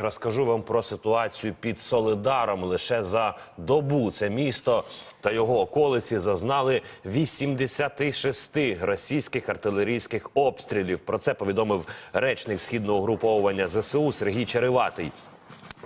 Розкажу вам про ситуацію під Солидаром. Лише за добу це місто та його околиці зазнали 86 російських артилерійських обстрілів. Про це повідомив речник східного угруповування ЗСУ Сергій Череватий.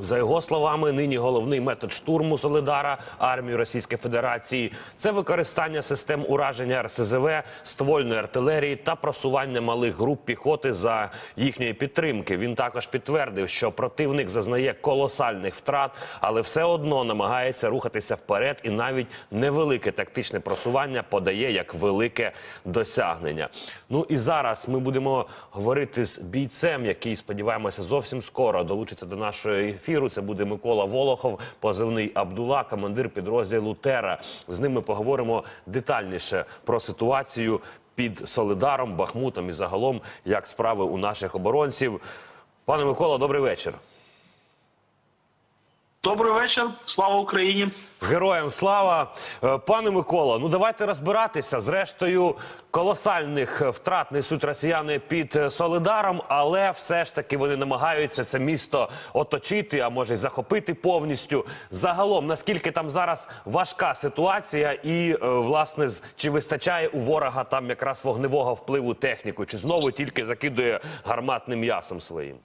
За його словами, нині головний метод штурму Солидара армії Російської Федерації це використання систем ураження РСЗВ, ствольної артилерії та просування малих груп піхоти за їхньої підтримки. Він також підтвердив, що противник зазнає колосальних втрат, але все одно намагається рухатися вперед, і навіть невелике тактичне просування подає як велике досягнення. Ну і зараз ми будемо говорити з бійцем, який сподіваємося зовсім скоро долучиться до нашої ефіру. Це буде Микола Волохов, позивний Абдула, командир підрозділу Тера. З ними поговоримо детальніше про ситуацію під Солидаром, Бахмутом і загалом, як справи у наших оборонців. Пане Микола, добрий вечір. Добрий вечір, слава Україні. Героям слава, Е, пане Микола. Ну давайте розбиратися. Зрештою, колосальних е, втрат несуть росіяни під е, Солидаром, але все ж таки вони намагаються це місто оточити, а може й захопити повністю. Загалом, наскільки там зараз важка ситуація, і власне чи вистачає у ворога там якраз вогневого впливу техніку, чи знову тільки закидує гарматним м'ясом своїм?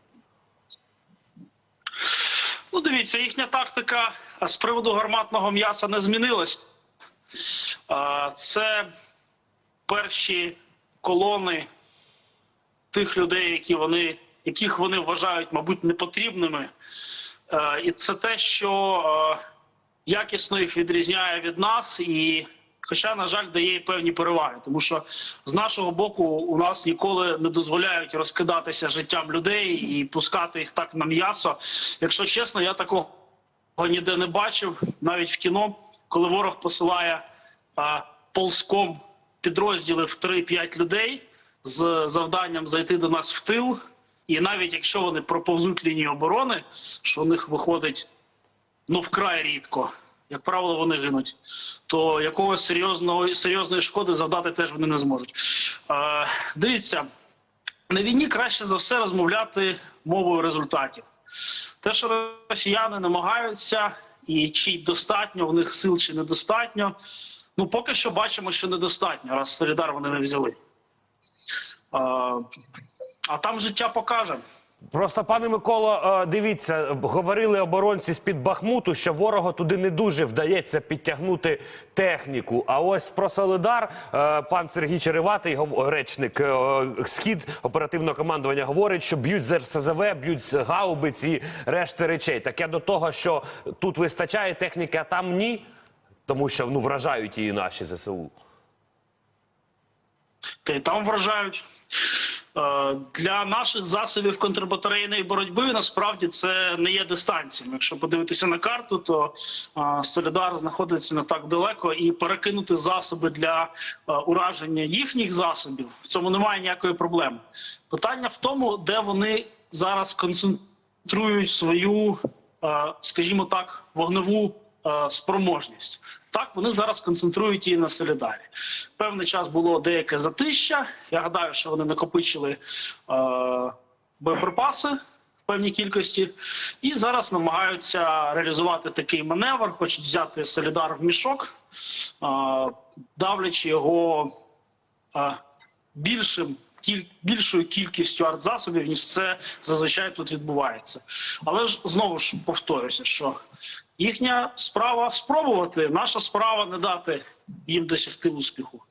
Ну, дивіться, їхня тактика з приводу гарматного м'яса не змінилась. Це перші колони тих людей, які вони, яких вони вважають, мабуть, непотрібними. І це те, що якісно їх відрізняє від нас, і хоча, на жаль, дає певні переваги, тому що з нашого боку у нас ніколи не дозволяють розкидатися життям людей і пускати їх так на м'ясо. Якщо чесно, я такого ніде не бачив, навіть в кіно, коли ворог посилає а, ползком підрозділи в 3-5 людей з завданням зайти до нас в тил. І навіть якщо вони проповзуть лінію оборони, що у них виходить ну вкрай рідко, як правило, вони гинуть, то якогось серйозного серйозної шкоди завдати теж вони не зможуть. Е, дивіться, на війні краще за все розмовляти мовою результатів. Те, що росіяни намагаються, і чи достатньо в них сил, чи недостатньо, ну поки що бачимо, що недостатньо, раз Солідар вони не взяли. А, а там життя покаже. Просто, пане Миколо, е, дивіться, говорили оборонці з під Бахмуту, що ворогу туди не дуже вдається підтягнути техніку. А ось про Солидар е, пан Сергій Череватий, речник е, схід оперативного командування, говорить, що б'ють з РСЗВ, б'ють з гаубиць і решти речей. Таке до того, що тут вистачає техніки, а там ні, тому що ну вражають її наші ЗСУ. Та й там вражають. Е, Для наших засобів контрбатарейної боротьби насправді це не є дистанцією. Якщо подивитися на карту, то е, Солідар знаходиться не так далеко, і перекинути засоби для е, ураження їхніх засобів в цьому немає ніякої проблеми. Питання в тому, де вони зараз концентрують свою, скажімо так, вогневу е, спроможність. Так, вони зараз концентрують її на Солідарі. Певний час було деяке затища. Я гадаю, що вони накопичили е, боєприпаси в певній кількості, і зараз намагаються реалізувати такий маневр, хочуть взяти Солідар в мішок, е, давлячи його е, більшим. Більшою кількістю артзасобів, ніж це зазвичай тут відбувається. Але ж знову ж повторюся, що їхня справа спробувати, наша справа не дати їм досягти успіху.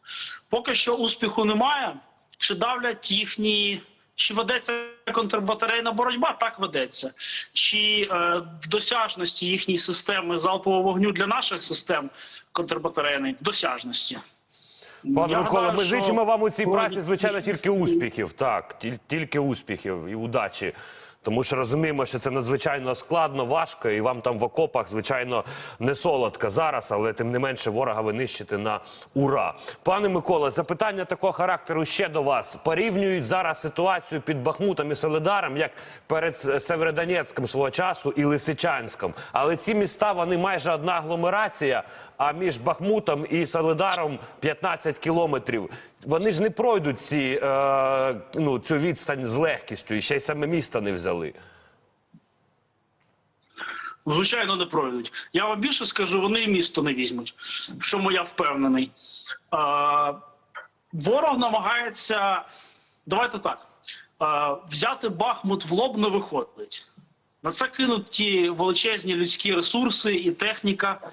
Поки що успіху немає. Чи давлять їхні. Чи ведеться контрбатарейна боротьба? Так ведеться. Чи е, в досяжності їхньої системи залпового вогню для наших систем контрбатарейної в досяжності? Пане Я Микола, гадаю, ми що зичимо вам у цій праці, звичайно, тільки успіхів. Так, тіль- тільки успіхів і удачі. Тому що розуміємо, що це надзвичайно складно, важко, і вам там в окопах, звичайно, не солодко зараз, але тим не менше ворога ви нищите на ура. Пане Микола, запитання такого характеру ще до вас. Порівнюють зараз ситуацію під Бахмутом і Солидаром, як перед Северодонецьком свого часу і Лисичанськом. Але ці міста вони майже одна агломерація. А між Бахмутом і Солидаром 15 кілометрів. Вони ж не пройдуть ці, е, ну, цю відстань з легкістю, і ще й саме місто не взяли. Звичайно, не пройдуть. Я вам більше скажу, вони і місто не візьмуть, в чому я впевнений. А, ворог намагається, давайте так, а, взяти Бахмут в лоб не виходить. На це кинуті величезні людські ресурси і техніка.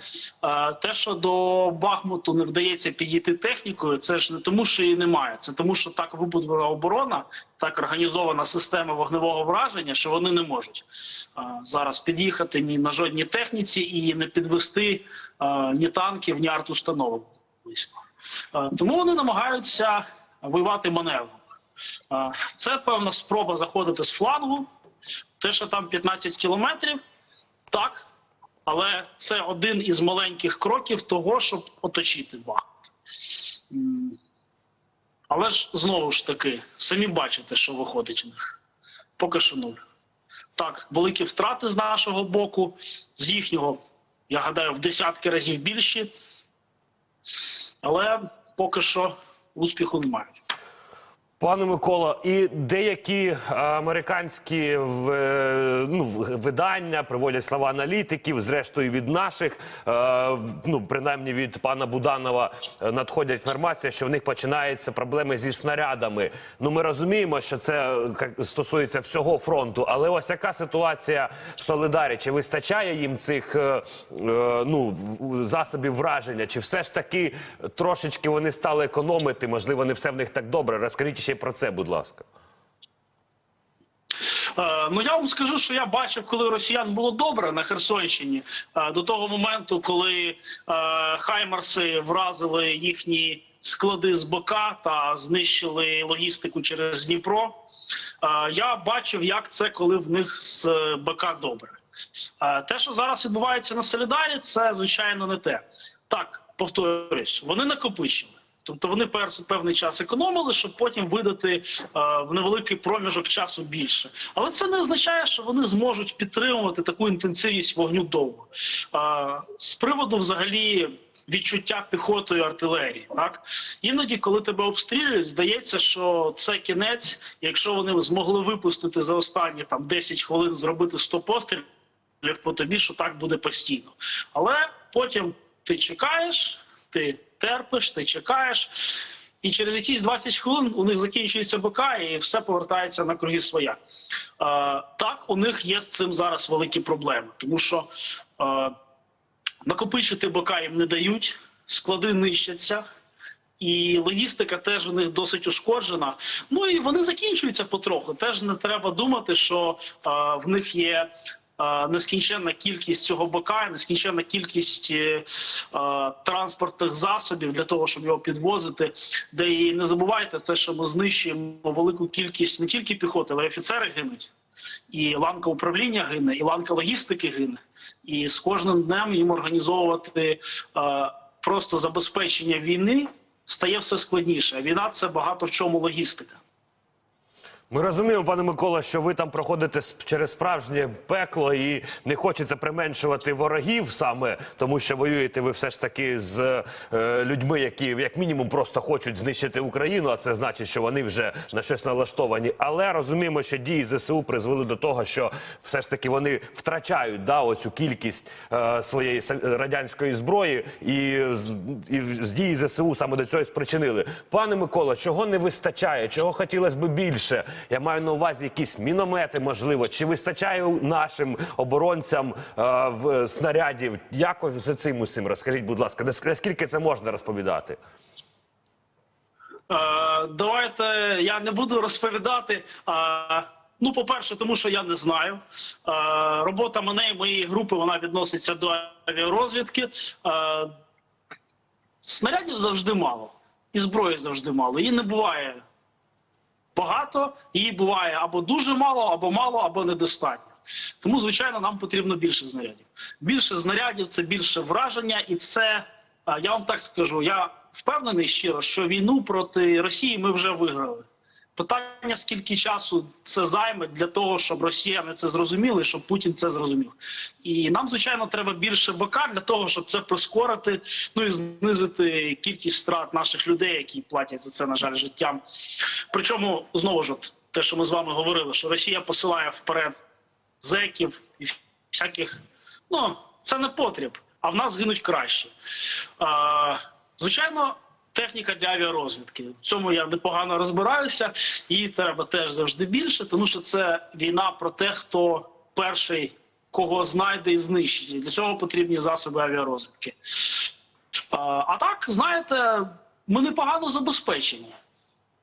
Те, що до Бахмуту не вдається підійти технікою, це ж не тому, що її немає. Це тому, що так вибудована оборона, так організована система вогневого враження, що вони не можуть зараз під'їхати ні на жодній техніці і не підвести ні танків, ні артустановок близько. Тому вони намагаються воювати маневром. Це певна спроба заходити з флангу. Те, що там 15 кілометрів, так, але це один із маленьких кроків того, щоб оточити Бахмут. Але ж знову ж таки, самі бачите, що виходить у них. Поки що нуль. Так, великі втрати з нашого боку, з їхнього, я гадаю, в десятки разів більші. Але поки що успіху немає. Пане Микола, і деякі е, американські е, ну, видання приводять слова аналітиків, зрештою від наших, е, ну принаймні від пана Буданова, надходять інформація, що в них починаються проблеми зі снарядами. Ну ми розуміємо, що це стосується всього фронту, але ось яка ситуація в Солидарі? Чи вистачає їм цих ну засобів враження? Чи все ж таки трошечки вони стали економити? Можливо, не все в них так добре. Розкажіть ще про це, будь ласка. Е, Ну я вам скажу, що я бачив, коли росіян було добре на Херсонщині е, до того моменту, коли е, Хаймарси вразили їхні склади з бока та знищили логістику через Дніпро. Я бачив, як це коли в них з БК добре. Те, що зараз відбувається на Солідарі, це звичайно не те. Так, повторюсь, вони накопичили. Тобто вони пер- певний час економили, щоб потім видати е, в невеликий проміжок часу більше. Але це не означає, що вони зможуть підтримувати таку інтенсивність вогню довго. Е, з приводу взагалі. Відчуття піхотою артилерії, так іноді, коли тебе обстрілюють, здається, що це кінець. Якщо вони змогли випустити за останні там 10 хвилин зробити 100 пострілів по тобі, що так буде постійно. Але потім ти чекаєш, ти терпиш, ти чекаєш, і через якісь 20 хвилин у них закінчується БК і все повертається на круги своя. Е, так, у них є з цим зараз великі проблеми, тому що е, накопичити БК їм не дають, склади нищаться. І логістика теж у них досить ушкоджена. Ну і вони закінчуються потроху. Теж не треба думати, що е, в них є нескінченна кількість цього бока, нескінченна кількість е, е, транспортних засобів для того, щоб його підвозити. Де і не забувайте те, що ми знищуємо велику кількість не тільки піхоти, але й офіцери гинуть. І ланка управління гине, і ланка логістики гине. І з кожним днем їм організовувати е, просто забезпечення війни стає все складніше. Війна це багато в чому логістика. Ми розуміємо, пане Микола, що ви там проходите через справжнє пекло і не хочеться применшувати ворогів саме, тому що воюєте ви все ж таки з е, людьми, які як мінімум просто хочуть знищити Україну, а це значить, що вони вже на щось налаштовані. Але розуміємо, що дії ЗСУ призвели до того, що все ж таки вони втрачають да, оцю кількість е, своєї радянської зброї, і, і з дії ЗСУ саме до цього і спричинили. Пане Микола, чого не вистачає? Чого хотілося б більше? Я маю на увазі якісь міномети, можливо, чи вистачає нашим оборонцям е, в снарядів? Якось за цим усім розкажіть, будь ласка, наск- наскільки це можна розповідати? Е, давайте я не буду розповідати. Е, ну, по-перше, тому що я не знаю. Е, робота мене і моєї групи вона відноситься до авіарозвідки. Е, снарядів завжди мало, і зброї завжди мало. Її не буває багато, її буває або дуже мало, або мало, або недостатньо. Тому, звичайно, нам потрібно більше знарядів. Більше знарядів це більше враження, і це я вам так скажу. Я впевнений щиро, що війну проти Росії ми вже виграли. Питання, скільки часу це займе для того, щоб росіяни це зрозуміли, щоб Путін це зрозумів. І нам, звичайно, треба більше бока для того, щоб це прискорити, ну і знизити кількість втрат наших людей, які платять за це, на жаль, життям. Причому знову ж те, що ми з вами говорили, що Росія посилає вперед зеків і всяких Ну, це не потріб, а в нас гинуть краще. А, звичайно, техніка для авіарозвідки. В цьому я непогано розбираюся, і треба теж завжди більше, тому що це війна про те, хто перший кого знайде і знищить. Для цього потрібні засоби авіарозвідки. А так, знаєте, ми непогано забезпечені.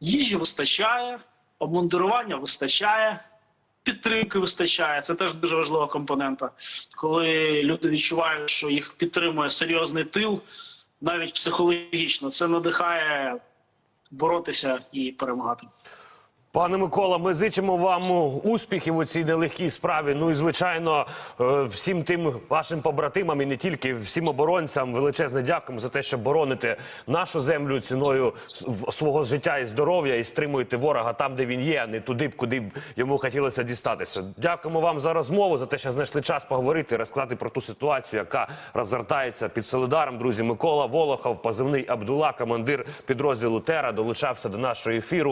Їжі вистачає, обмундирування вистачає, підтримки вистачає. Це теж дуже важлива компонента. Коли люди відчувають, що їх підтримує серйозний тил, навіть психологічно, це надихає боротися і перемагати. Пане Микола, ми зичимо вам успіхів у цій нелегкій справі. Ну і звичайно, е, всім тим вашим побратимам і не тільки всім оборонцям величезне дякуємо за те, що бороните нашу землю ціною свого життя і здоров'я і стримуєте ворога там, де він є, а не туди, куди б йому хотілося дістатися. Дякуємо вам за розмову, за те, що знайшли час поговорити, розказати про ту ситуацію, яка розгортається під Солидаром. Друзі, Микола Волохов, позивний Абдула, командир підрозділу Тера, долучався до нашого ефіру.